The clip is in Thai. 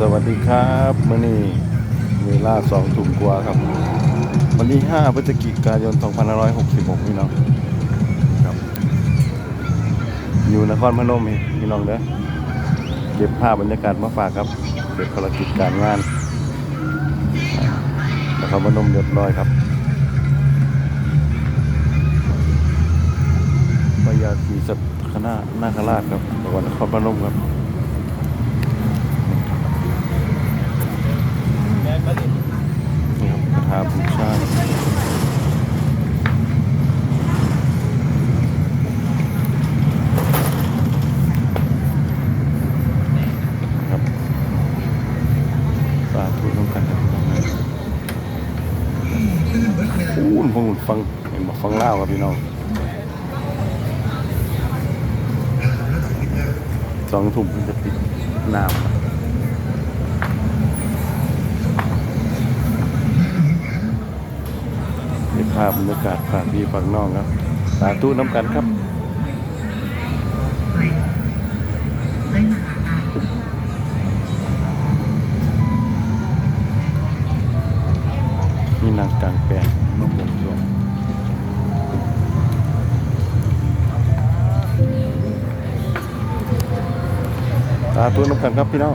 สวัสดีครับมื่อนี้เวลาสองถุงกว่าครับ วันที่5พฤศจิกายน 2566 พี่น้องครับ อยู่นครพนมพี่น้องเด้อเก็บภาพบรรยากาศมาฝากครับเก็บภารกิจการงานนครพนมเรียบร้อยครับพยาธีสัตนาคราชครับจังหวัดนครพนมครับ ครับพาบูชาครับสาธุร่วมกันครับพี่น้องฮู้นพงฟังเห็นบอกฟังเล่าครับพี่น้องสองทุ่มมันจะปิดน้ำครับ ใน ภาพบรรยากาศฝากพี่ฝากน้องครับสาธุน้ำกันครับนี่นางกลางแปลงนกวงช่วงสาธุน้ำกันครับพี่น้อง